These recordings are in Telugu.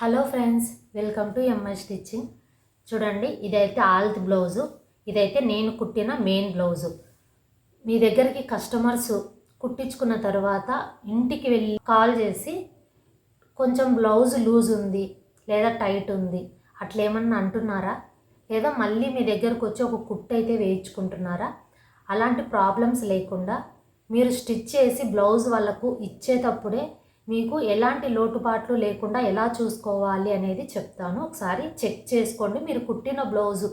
Hello friends welcome to MI stitching. చూడండి ఇదైతే ఆల్త్ బ్లౌజు. ఇదైతే నేను కుట్టిన మెయిన్ బ్లౌజు. మీ దగ్గరికి కస్టమర్స్ కుట్టించుకున్న తర్వాత ఇంటికి వెళ్ళి కాల్ చేసి కొంచెం బ్లౌజ్ లూజ్ ఉంది లేదా టైట్ ఉంది అట్లా ఏమన్నా అంటున్నారా? లేదా మళ్ళీ మీ దగ్గరకు వచ్చి ఒక కుట్టు అయితే వేయించుకుంటున్నారా? అలాంటి ప్రాబ్లమ్స్ లేకుండా మీరు స్టిచ్ చేసి బ్లౌజ్ వాళ్ళకు ఇచ్చేటప్పుడే మీకు ఎలాంటి లోటుపాట్లు లేకుండా ఎలా చూసుకోవాలి అనేది చెప్తాను. ఒకసారి చెక్ చేసుకోండి. మీరు కుట్టిన బ్లౌజు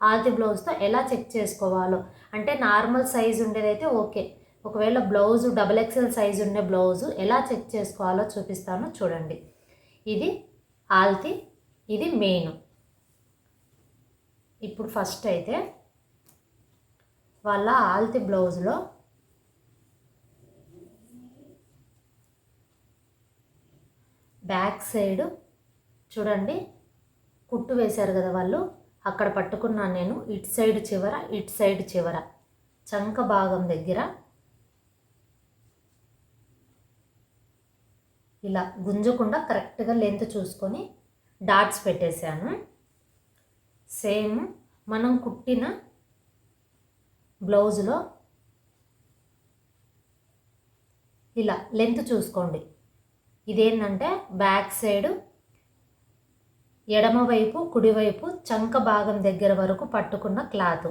ఆది బ్లౌజ్తో ఎలా చెక్ చేసుకోవాలో. అంటే నార్మల్ సైజ్ ఉండేదైతే ఓకే. ఒకవేళ బ్లౌజు డబుల్ ఎక్సెల్ సైజ్ ఉండే బ్లౌజు ఎలా చెక్ చేసుకోవాలో చూపిస్తాను చూడండి. ఇది ఆల్తి ఇది మెయిన్. ఇప్పుడు ఫస్ట్ అయితే వాళ్ళ ఆల్తి బ్లౌజ్లో బ్యాక్ సైడ్ చూడండి కుట్టు వేశారు కదా వాళ్ళు. అక్కడ పట్టుకున్నాను నేను ఇటు సైడ్ చివర ఇటు సైడ్ చివర. చంక భాగం దగ్గర. ఇలా గుంజకుండా కరెక్ట్గా లెంత్ చూసుకొని డాట్స్ పెట్టేశాను. సేమ్ మనం కుట్టిన బ్లౌజ్లో ఇలా లెంత్ చూసుకోండి. ఇదేంటంటే బ్యాక్ సైడ్ ఎడమవైపు కుడివైపు చంక భాగం దగ్గర వరకు పట్టుకున్న క్లాత్.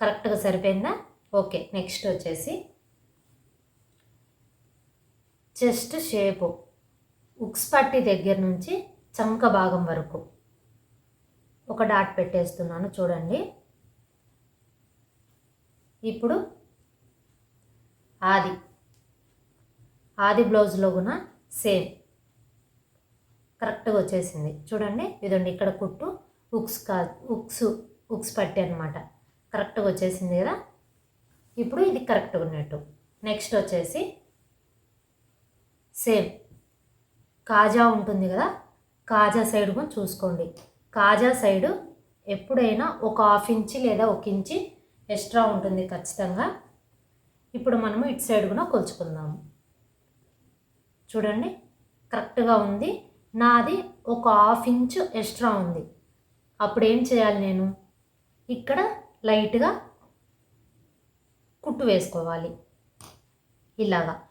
కరెక్ట్గా సరిపోయిందా? ఓకే నెక్స్ట్ వచ్చేసి చెస్ట్ షేపు ఉక్స్ పట్టి దగ్గర నుంచి చంక భాగం వరకు. ఒక డాట్ పెట్టేస్తున్నాను చూడండి. ఇప్పుడు ఆది ఆది బ్లౌజ్లో కూడా సేమ్. కరెక్ట్గా వచ్చేసింది. చూడండి ఇదండి ఇక్కడ కుట్టు. ఉక్స్ కా ఉక్స్ ఉక్స్ పట్టి అనమాట కరెక్ట్గా వచ్చేసింది కదా? ఇప్పుడు ఇది కరెక్ట్గా ఉన్నట్టు. నెక్స్ట్ వచ్చేసి సేమ్. కాజా ఉంటుంది కదా? కాజా సైడ్ కూడా చూసుకోండి. కాజా సైడు ఎప్పుడైనా ఒక హాఫ్ ఇంచి లేదా ఒక ఇంచి ఎక్స్ట్రా ఉంటుంది ఖచ్చితంగా. ఇప్పుడు మనము ఇటు సైడ్ కూడా కొలుచుకుందాము. చూడండి కరెక్ట్గా ఉంది. నాది ఒక హాఫ్ ఇంచు ఎక్స్ట్రా ఉంది. అప్పుడు ఏం చేయాలి నేను? ఇక్కడ లైట్గా కుట్టు వేసుకోవాలి. ఇలాగా.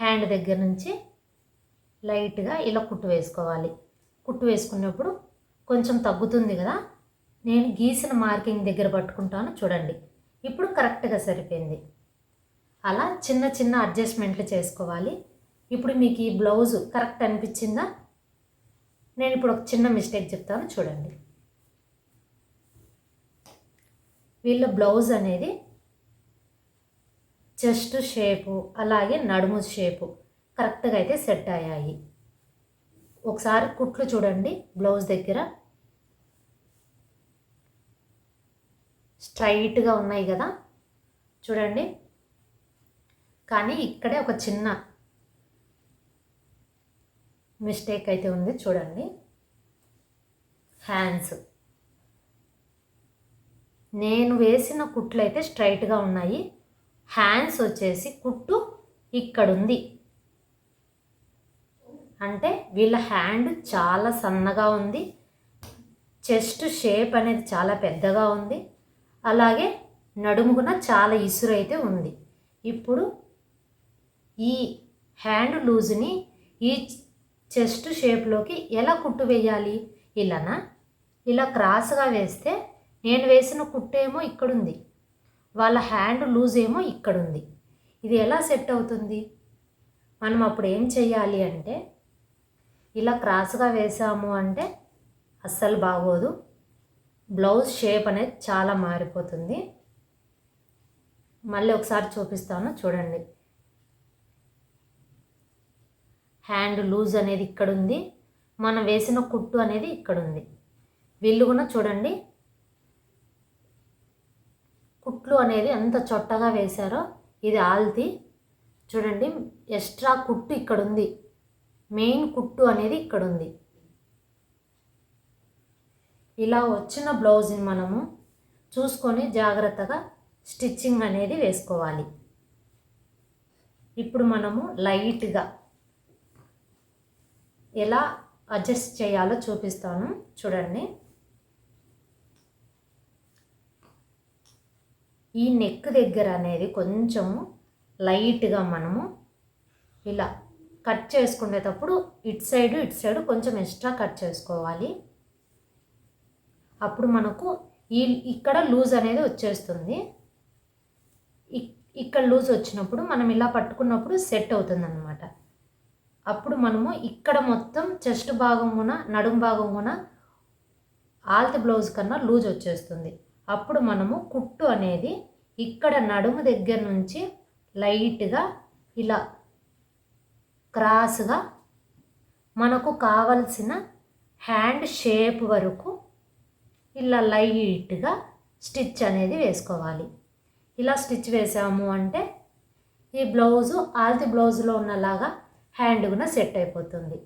హ్యాండ్ దగ్గర నుంచి లైట్గా ఇలా కుట్టు వేసుకోవాలి. కుట్టు వేసుకున్నప్పుడు కొంచెం తగ్గుతుంది కదా? నేను గీసిన మార్కింగ్ దగ్గర పట్టుకుంటాను చూడండి. ఇప్పుడు కరెక్ట్గా సరిపోయింది. అలా చిన్న చిన్న అడ్జస్ట్మెంట్లు చేసుకోవాలి. ఇప్పుడు మీకు ఈ బ్లౌజు కరెక్ట్ అనిపించిందా? నేను ఇప్పుడు ఒక చిన్న మిస్టేక్ చెప్తాను చూడండి. వీళ్ళ బ్లౌజ్ అనేది చెస్ట్ షేపు అలాగే నడుము షేపు కరెక్ట్గా అయితే సెట్ అయ్యాయి. ఒకసారి కుట్లు చూడండి బ్లౌజ్ దగ్గర. స్ట్రైట్గా ఉన్నాయి కదా. చూడండి. కానీ ఇక్కడే ఒక చిన్న మిస్టేక్ అయితే ఉంది. చూడండి. హ్యాండ్స్ నేను వేసిన కుట్లు అయితే స్ట్రైట్గా ఉన్నాయి. హ్యాండ్స్ వచ్చేసి కుట్టు ఇక్కడుంది. అంటే వీళ్ళ హ్యాండ్ చాలా సన్నగా ఉంది. చెస్ట్ షేప్ అనేది చాలా పెద్దగా ఉంది. అలాగే నడుముగున చాలా ఇసురు అయితే ఉంది. ఇప్పుడు ఈ హ్యాండ్ లూజ్ని ఈ చెస్ట్ షేప్లోకి ఎలా కుట్టు వేయాలి? ఇలానా? ఇలా క్రాస్గా వేస్తే నేను వేసిన కుట్టేమో ఇక్కడుంది. వాళ్ళ హ్యాండ్ లూజ్ ఏమో ఇక్కడుంది. ఇది ఎలా సెట్ అవుతుంది? మనం అప్పుడు ఏం చేయాలి అంటే ఇలా క్రాస్గా వేసాము అంటే అస్సలు బాగోదు. బ్లౌజ్ షేప్ అనేది చాలా మారిపోతుంది. మళ్ళీ ఒకసారి చూపిస్తాను చూడండి. హ్యాండ్ లూజ్ అనేది ఇక్కడ ఉంది మనం వేసిన కుట్టు అనేది ఇక్కడ ఉంది వీళ్ళు కూడా చూడండి. కుట్లు అనేది ఎంత చొట్టగా వేశారో ఇది ఆల్తి చూడండి ఎక్స్ట్రా కుట్టు ఇక్కడ ఉంది మెయిన్ కుట్టు అనేది ఇక్కడ ఉంది ఇలా వచ్చిన బ్లౌజ్ని మనము చూసుకొని జాగ్రత్తగా స్టిచ్చింగ్ అనేది వేసుకోవాలి. ఇప్పుడు మనము లైట్గా ఎలా అడ్జస్ట్ చేయాలో చూపిస్తాను. చూడండి. ఈ నెక్ దగ్గర అనేది కొంచెము లైట్గా మనము ఇలా కట్ చేసుకునేటప్పుడు ఇటు సైడ్ ఇటు సైడ్ కొంచెం ఎక్స్ట్రా కట్ చేసుకోవాలి. అప్పుడు మనకు ఈ ఇక్కడ లూజ్ అనేది వచ్చేస్తుంది. ఇక్- ఇక్కడ లూజ్ వచ్చినప్పుడు మనం ఇలా పట్టుకున్నప్పుడు సెట్ అవుతుంది అనమాట అప్పుడు మనము ఇక్కడ మొత్తం చెస్ట్ భాగమున నడుం భాగమున ఆల్త్ బ్లౌజ్ కన్నా లూజ్ వచ్చేస్తుంది. అప్పుడు మనము కుట్టు అనేది ఇక్కడ నడుము దగ్గర నుంచి లైట్గా ఇలా క్రాస్గా మనకు కావలసిన హ్యాండ్ షేప్ వరకు ఇలా లైట్గా స్టిచ్ అనేది వేసుకోవాలి. ఇలా స్టిచ్ వేసాము అంటే ఈ బ్లౌజు ఆల్తి బ్లౌజ్లో ఉన్నలాగా హ్యాండ్ కూడా సెట్ అయిపోతుంది.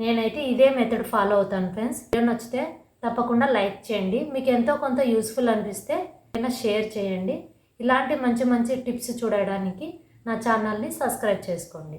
నేనైతే ఇదే మెథడ్ ఫాలో అవుతాను ఫ్రెండ్స్ వీడియో నచ్చితే తప్పకుండా లైక్ చేయండి. మీకు ఎంతో కొంత యూస్ఫుల్ అనిపిస్తే ఏమైనా షేర్ చేయండి. ఇలాంటి మంచి మంచి టిప్స్ చూడడానికి నా ఛానల్ని సబ్స్క్రైబ్ చేసుకోండి.